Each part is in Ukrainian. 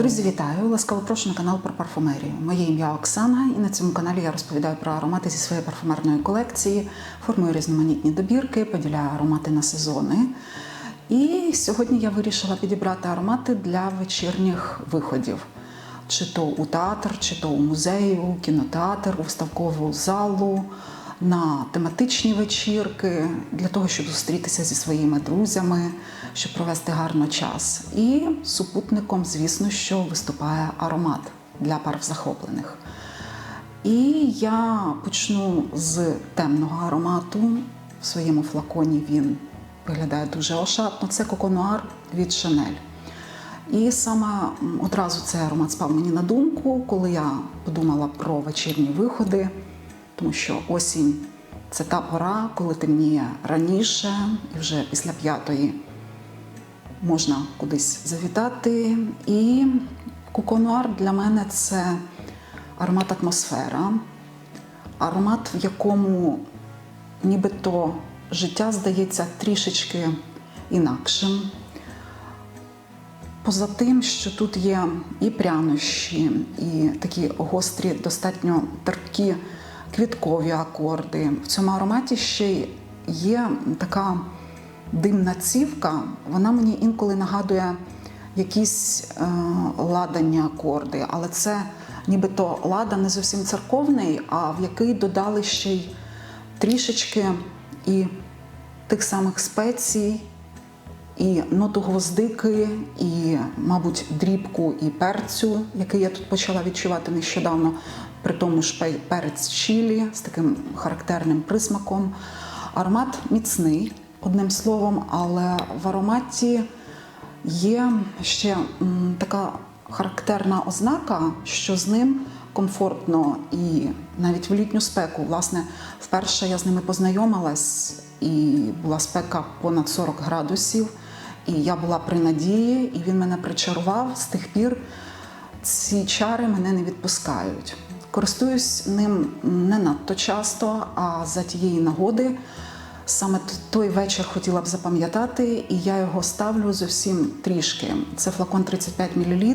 Друзі, вітаю! Ласкаво прошу на канал про парфумерію. Моє ім'я Оксана, і на цьому каналі я розповідаю про аромати зі своєї парфумерної колекції, формую різноманітні добірки, поділяю аромати на сезони. І сьогодні я вирішила підібрати аромати для вечірніх виходів. Чи то у театр, чи то у музей, у кінотеатр, у виставкову залу, на тематичні вечірки, для того, щоб зустрітися зі своїми друзями, щоб провести гарно час. І супутником, звісно, що виступає аромат для пар захоплених. І я почну з темного аромату. В своєму флаконі він виглядає дуже ошатно. Це коконуар від Chanel. І саме одразу цей аромат спав мені на думку, коли я подумала про вечірні виходи, тому що осінь це та пора, коли темніє раніше, і вже після п'ятої можна кудись завітати. І коконуар для мене це аромат атмосфера, аромат, в якому нібито життя здається трішечки інакшим. Поза тим, що тут є і прянощі, і такі гострі, достатньо терпкі квіткові акорди. В цьому ароматі ще є така димна цівка, вона мені інколи нагадує якісь е, ладані акорди, але це нібито лада не зовсім церковний, а в який додали ще й трішечки і тих самих спецій, і ноту гвоздики, і, мабуть, дрібку і перцю, який я тут почала відчувати нещодавно, при тому ж пе- перець чілі з таким характерним присмаком. Аромат міцний, одним словом, але в ароматі є ще така характерна ознака, що з ним комфортно і навіть в літню спеку. Власне, вперше я з ними познайомилась, і була спека понад 40 градусів. І я була при надії, і він мене причарував. З тих пір ці чари мене не відпускають. Користуюсь ним не надто часто, а за тієї нагоди саме той вечір хотіла б запам'ятати, і я його ставлю зовсім трішки. Це флакон 35 мл.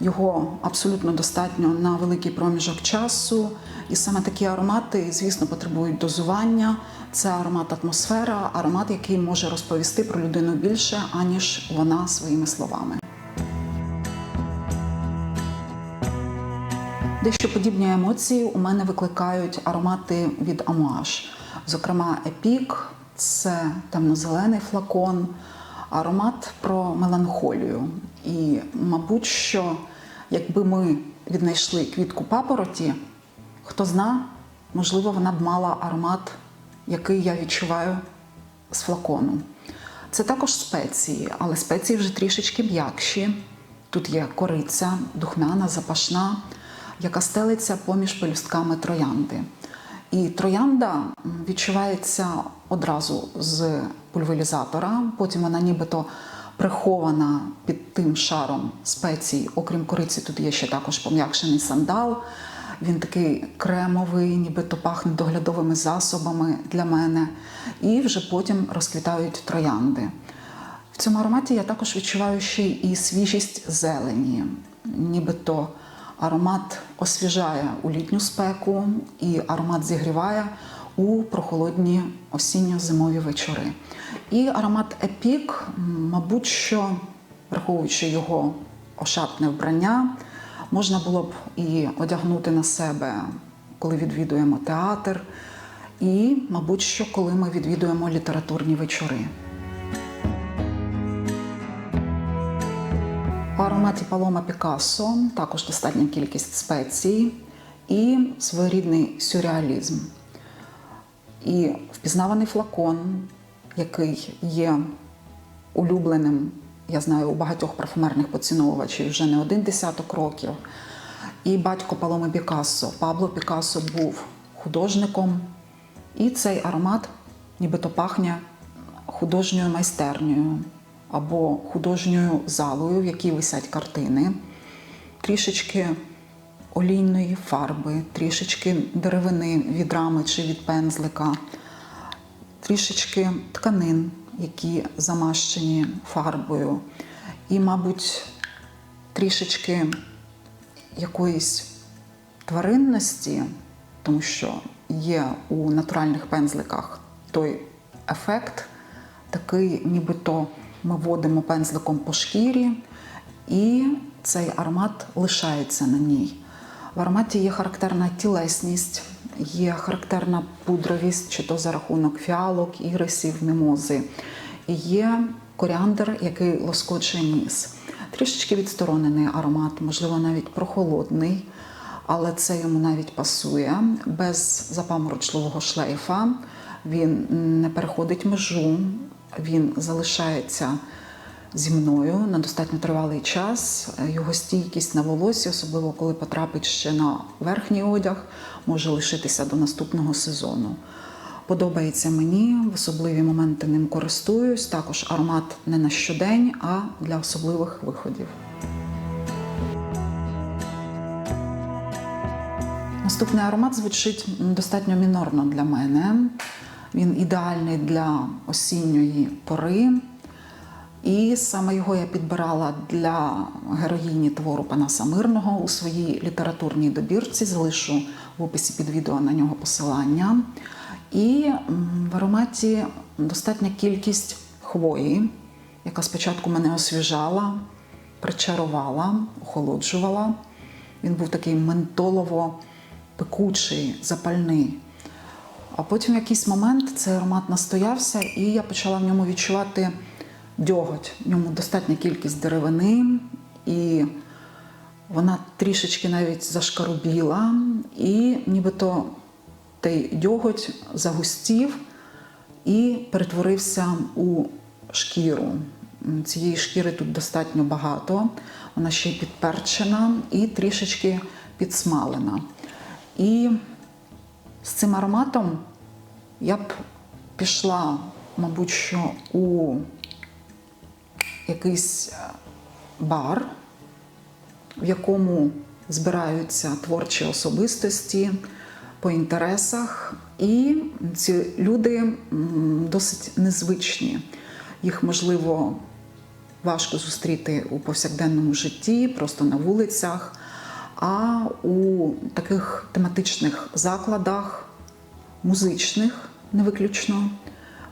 Його абсолютно достатньо на великий проміжок часу. І саме такі аромати, звісно, потребують дозування. Це аромат атмосфера, аромат, який може розповісти про людину більше, аніж вона своїми словами. Дещо подібні емоції у мене викликають аромати від Амуаш. Зокрема, Епік це темно-зелений флакон, аромат про меланхолію. І, мабуть, що якби ми віднайшли квітку папороті, хто зна, можливо, вона б мала аромат, який я відчуваю з флакону. Це також спеції, але спеції вже трішечки м'якші. Тут є кориця, духмяна, запашна, яка стелиться поміж пелюстками троянди. І троянда відчувається одразу з пульверізатора, потім вона нібито прихована під тим шаром спецій. Окрім кориці, тут є ще також пом'якшений сандал. Він такий кремовий, нібито пахне доглядовими засобами для мене. І вже потім розквітають троянди. В цьому ароматі я також відчуваю ще і свіжість зелені, нібито аромат освіжає у літню спеку, і аромат зігріває у прохолодні осінньо-зимові вечори. І аромат Епік, мабуть, що враховуючи його ошатне вбрання, можна було б і одягнути на себе, коли відвідуємо театр, і, мабуть, що коли ми відвідуємо літературні вечори. У ароматі Палома Пікассо також достатня кількість спецій і своєрідний сюрреалізм. І впізнаваний флакон, який є улюбленим, я знаю, у багатьох парфумерних поціновувачів вже не один десяток років. І батько Паломи Пікассо, Пабло Пікассо був художником, і цей аромат нібито пахне художньою майстернею або художньою залою, в якій висять картини, трішечки олійної фарби, трішечки деревини від рами чи від пензлика, трішечки тканин, які замащені фарбою. І, мабуть, трішечки якоїсь тваринності, тому що є у натуральних пензликах той ефект, такий, нібито ми водимо пензликом по шкірі, і цей аромат лишається на ній. В ароматі є характерна тілесність, є характерна пудровість, чи то за рахунок фіалок, ірисів, мімози. І є коріандр, який лоскоче ніс. Трішечки відсторонений аромат, можливо, навіть прохолодний, але це йому навіть пасує. Без запаморочливого шлейфа він не переходить межу, він залишається зі мною на достатньо тривалий час. Його стійкість на волосі, особливо коли потрапить ще на верхній одяг, може лишитися до наступного сезону. Подобається мені, в особливі моменти ним користуюсь. Також аромат не на щодень, а для особливих виходів. Наступний аромат звучить достатньо мінорно для мене. Він ідеальний для осінньої пори. І саме його я підбирала для героїні твору Панаса Мирного у своїй літературній добірці. Залишу в описі під відео на нього посилання. І в ароматі достатня кількість хвої, яка спочатку мене освіжала, причарувала, охолоджувала. Він був такий ментолово-пекучий, запальний. А потім в якийсь момент цей аромат настоявся, і я почала в ньому відчувати дьоготь. В ньому достатня кількість деревини, і вона трішечки навіть зашкарубіла, і нібито той дьоготь загустів і перетворився у шкіру. Цієї шкіри тут достатньо багато, вона ще й підперчена і трішечки підсмалена. І з цим ароматом я б пішла, мабуть, що у якийсь е, бар, в якому збираються творчі особистості по інтересах, і ці люди досить незвичні. Їх можливо важко зустріти у повсякденному житті, просто на вулицях. А у таких тематичних закладах, музичних не виключно,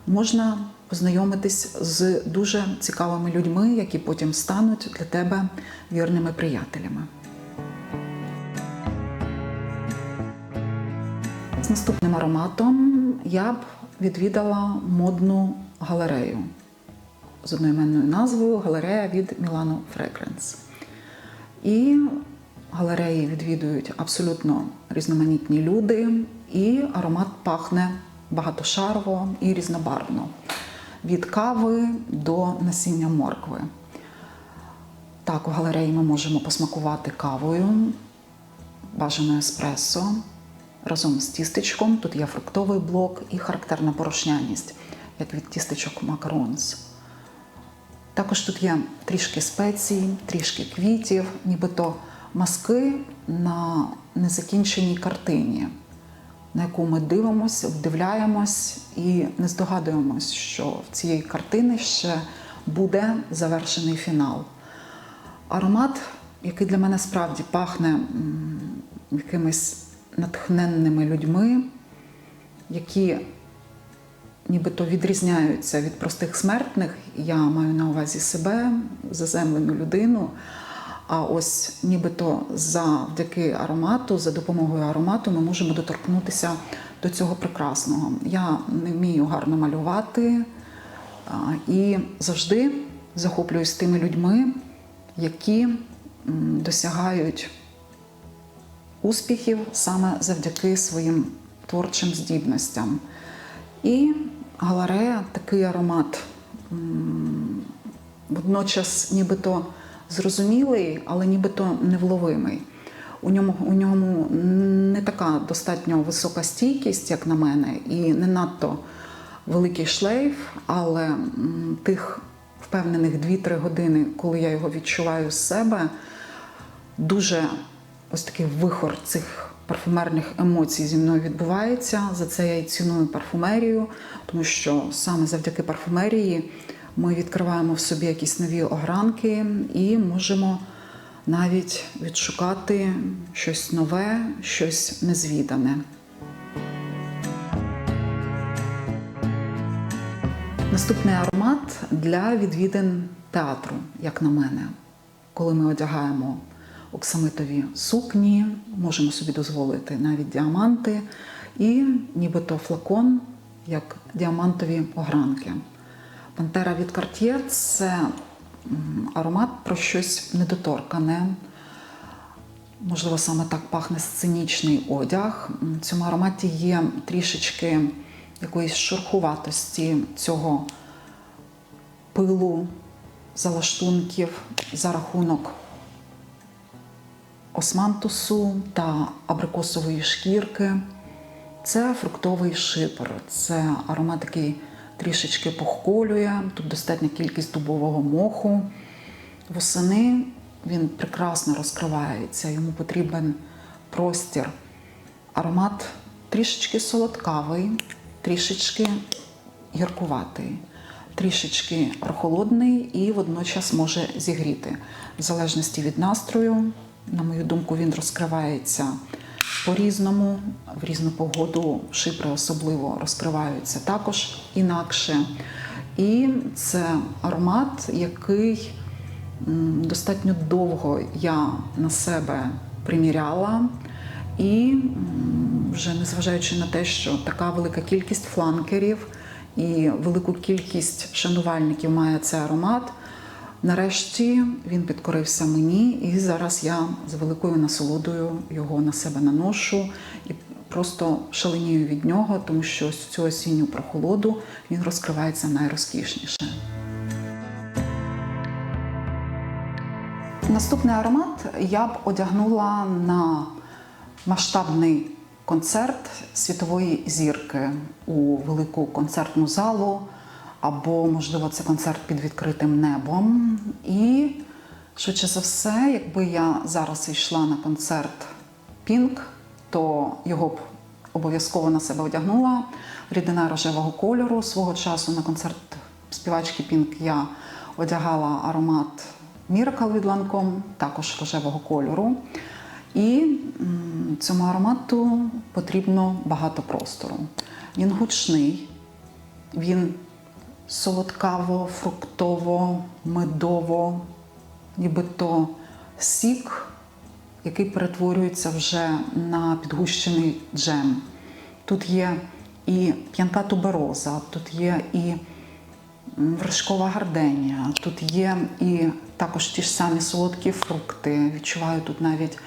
можна познайомитись з дуже цікавими людьми, які потім стануть для тебе вірними приятелями. З наступним ароматом я б відвідала модну галерею з одноіменною назвою Галерея від Milano Fragrance. І галереї відвідують абсолютно різноманітні люди, і аромат пахне багатошарово і різнобарвно. Від кави до насіння моркви. Так, у галереї ми можемо посмакувати кавою, бажано еспресо разом з тістечком. Тут є фруктовий блок і характерна порошняність, як від тістечок макаронс. Також тут є трішки спецій, трішки квітів, нібито маски на незакінченій картині, на яку ми дивимося, вдивляємось і не здогадуємось, що в цієї картини ще буде завершений фінал. Аромат, який для мене справді пахне якимись натхненними людьми, які нібито відрізняються від простих смертних. Я маю на увазі себе, заземлену людину. А ось нібито завдяки аромату, за допомогою аромату, ми можемо доторкнутися до цього прекрасного. Я не вмію гарно малювати і завжди захоплююсь тими людьми, які досягають успіхів саме завдяки своїм творчим здібностям. І галерея такий аромат водночас нібито зрозумілий, але нібито невловимий. У ньому, у ньому не така достатньо висока стійкість, як на мене, і не надто великий шлейф, але тих впевнених 2-3 години, коли я його відчуваю з себе, дуже ось такий вихор цих парфумерних емоцій зі мною відбувається. За це я і ціную парфумерію, тому що саме завдяки парфумерії ми відкриваємо в собі якісь нові огранки і можемо навіть відшукати щось нове, щось незвідане. Наступний аромат для відвідин театру, як на мене. Коли ми одягаємо оксамитові сукні, можемо собі дозволити навіть діаманти і нібито флакон, як діамантові огранки. Пантера від Cartier – це аромат про щось недоторкане. Можливо, саме так пахне сценічний одяг. В цьому ароматі є трішечки якоїсь шурхуватості цього пилу залаштунків за рахунок османтусу та абрикосової шкірки. Це фруктовий шипр, це аромат, який трішечки похколює. Тут достатня кількість дубового моху. Восени він прекрасно розкривається, йому потрібен простір. Аромат трішечки солодкавий, трішечки гіркуватий, трішечки прохолодний і водночас може зігріти. В залежності від настрою, на мою думку, він розкривається по-різному, в різну погоду шипри особливо розкриваються також інакше. І це аромат, який достатньо довго я на себе приміряла. І вже незважаючи на те, що така велика кількість фланкерів і велику кількість шанувальників має цей аромат, нарешті він підкорився мені, і зараз я з великою насолодою його на себе наношу і просто шаленію від нього, тому що ось цю осінню прохолоду він розкривається найрозкішніше. Наступний аромат я б одягнула на масштабний концерт світової зірки у велику концертну залу, або, можливо, це концерт під відкритим небом. І, швидше за все, якби я зараз йшла на концерт Пінк, то його б обов'язково на себе одягнула. Рідина рожевого кольору. Свого часу на концерт співачки Пінк я одягала аромат Miracle від Lancome, також рожевого кольору. І цьому аромату потрібно багато простору. Він гучний, він солодкаво, фруктово, медово, нібито сік, який перетворюється вже на підгущений джем. Тут є і п'янка тубероза, тут є і вершкова гарденія, тут є і також ті ж самі солодкі фрукти. Відчуваю тут навіть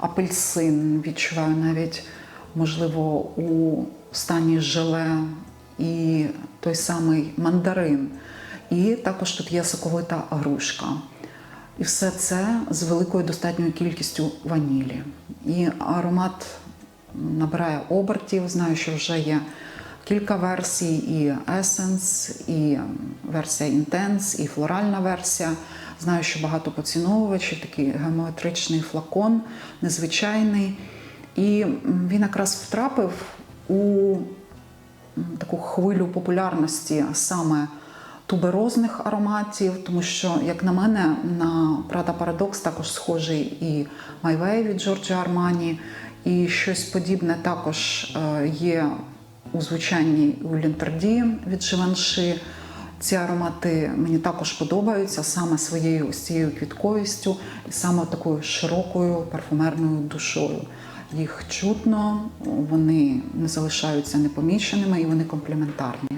апельсин, відчуваю навіть, можливо, у стані желе і той самий мандарин. І також тут є соковита грушка. І все це з великою достатньою кількістю ванілі. І аромат набирає обертів. Знаю, що вже є кілька версій: і Essence, і версія Intense, і флоральна версія. Знаю, що багато поціновувачів, такий геометричний флакон, незвичайний. І він якраз втрапив у таку хвилю популярності саме туберозних ароматів, тому що, як на мене, на Prada Paradox також схожий і Way від Giorgio Armani, і щось подібне також е, є у звучанні у Лінтерді від Givenchy. Ці аромати мені також подобаються саме своєю ось цією квітковістю і саме такою широкою парфумерною душою. Їх чутно, вони не залишаються непоміченими і вони комплементарні.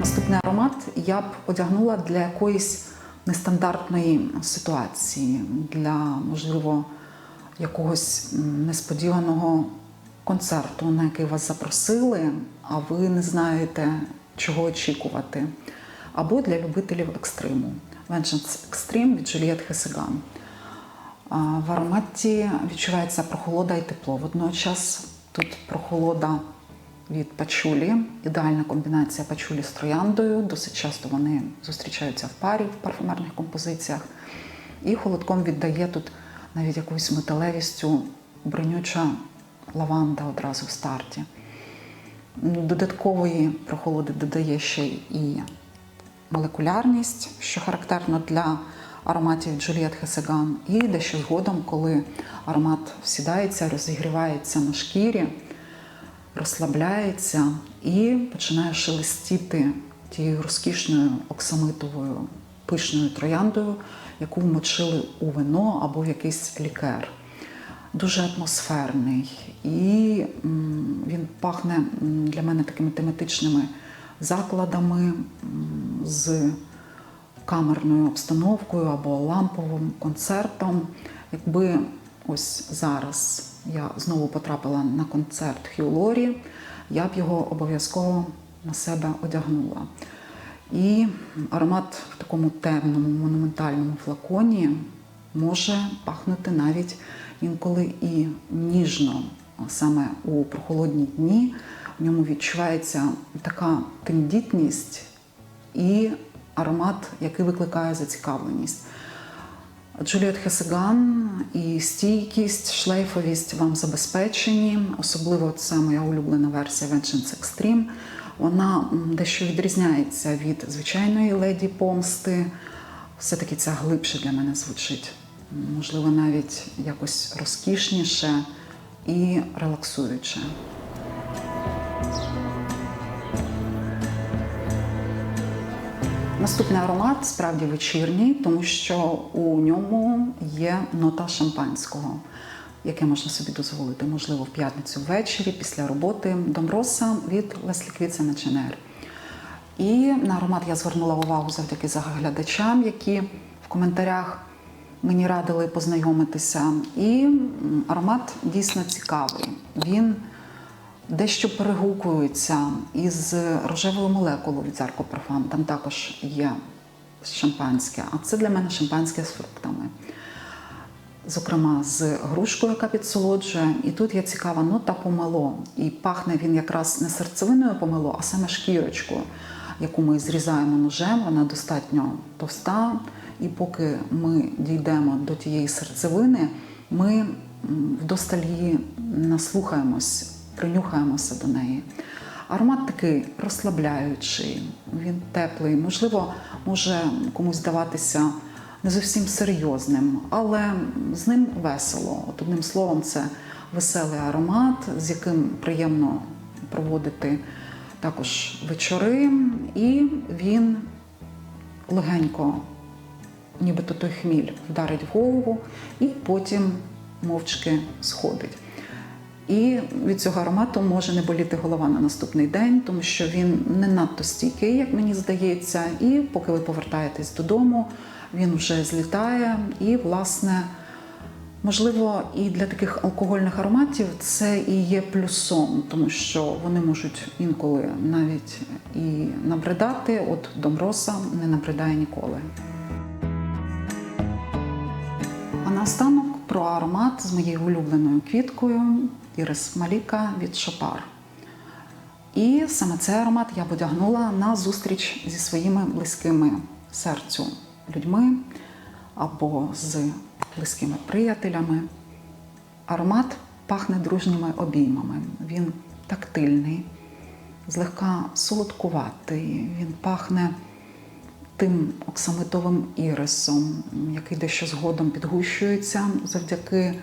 Наступний аромат я б одягнула для якоїсь нестандартної ситуації, для, можливо, якогось несподіваного концерту, на який вас запросили, а ви не знаєте, чого очікувати. Або для любителів екстриму. Vengeance Extreme від Juliette Хесеган. В ароматі відчувається прохолода і тепло. Водночас тут прохолода від пачулі, ідеальна комбінація пачулі з трояндою. Досить часто вони зустрічаються в парі в парфумерних композиціях. І холодком віддає тут навіть якоюсь металевістю бронюча лаванда одразу в старті. Додаткової прохолоди додає ще і молекулярність, що характерно для ароматів Джуліет Хесеган, і дещо згодом, коли аромат всідається, розігрівається на шкірі, розслабляється і починає шелестіти тією розкішною оксамитовою пишною трояндою, яку вмочили у вино або в якийсь лікер. Дуже атмосферний, і він пахне для мене такими тематичними закладами з камерною обстановкою або ламповим концертом. Якби ось зараз я знову потрапила на концерт Хью я б його обов'язково на себе одягнула. І аромат в такому темному монументальному флаконі може пахнути навіть інколи і ніжно. Саме у прохолодні дні в ньому відчувається така тендітність і аромат, який викликає зацікавленість. Джуліет Хесеган і стійкість, шлейфовість вам забезпечені. Особливо це моя улюблена версія Vengeance Extreme. Вона дещо відрізняється від звичайної леді помсти. Все-таки це глибше для мене звучить. Можливо, навіть якось розкішніше і релаксуюче. Наступний аромат справді вечірній, тому що у ньому є нота шампанського, яке можна собі дозволити, можливо, в п'ятницю ввечері після роботи Домроса від Леслі Квіца Меченер. І на аромат я звернула увагу завдяки заглядачам, які в коментарях мені радили познайомитися. І аромат дійсно цікавий. Він дещо перегукується із рожевою молекулою від Зарко Парфам. Там також є шампанське, а це для мене шампанське з фруктами. Зокрема, з грушкою, яка підсолоджує. І тут є цікава нота помело. І пахне він якраз не серцевиною помело, а саме шкірочкою, яку ми зрізаємо ножем. Вона достатньо товста. І поки ми дійдемо до тієї серцевини, ми вдосталь її наслухаємось, принюхаємося до неї. Аромат такий розслабляючий, він теплий, можливо, може комусь здаватися не зовсім серйозним, але з ним весело. От одним словом, це веселий аромат, з яким приємно проводити також вечори, і він легенько, нібито той хміль, вдарить в голову і потім мовчки сходить. І від цього аромату може не боліти голова на наступний день, тому що він не надто стійкий, як мені здається. І поки ви повертаєтесь додому, він вже злітає. І, власне, можливо, і для таких алкогольних ароматів це і є плюсом, тому що вони можуть інколи навіть і набридати. От Домроса не набридає ніколи. А наостанок про аромат з моєю улюбленою квіткою Ірис Маліка від Шопар. І саме цей аромат я б одягнула на зустріч зі своїми близькими серцю людьми або з близькими приятелями. Аромат пахне дружніми обіймами. Він тактильний, злегка солодкуватий, він пахне тим оксамитовим ірисом, який дещо згодом підгущується завдяки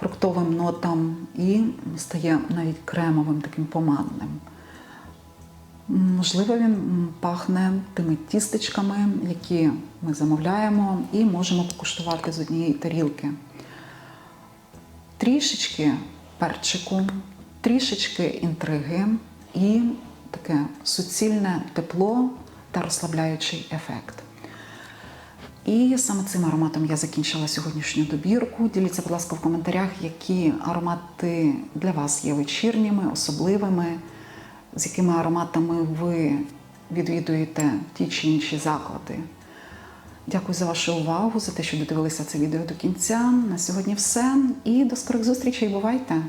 фруктовим нотам і стає навіть кремовим, таким помадним. Можливо, він пахне тими тістечками, які ми замовляємо, і можемо покуштувати з однієї тарілки. Трішечки перчику, трішечки інтриги і таке суцільне тепло та розслабляючий ефект. І саме цим ароматом я закінчила сьогоднішню добірку. Діліться, будь ласка, в коментарях, які аромати для вас є вечірніми, особливими, з якими ароматами ви відвідуєте ті чи інші заклади. Дякую за вашу увагу, за те, що додивилися це відео до кінця. На сьогодні все. І до скорих зустрічей. Бувайте!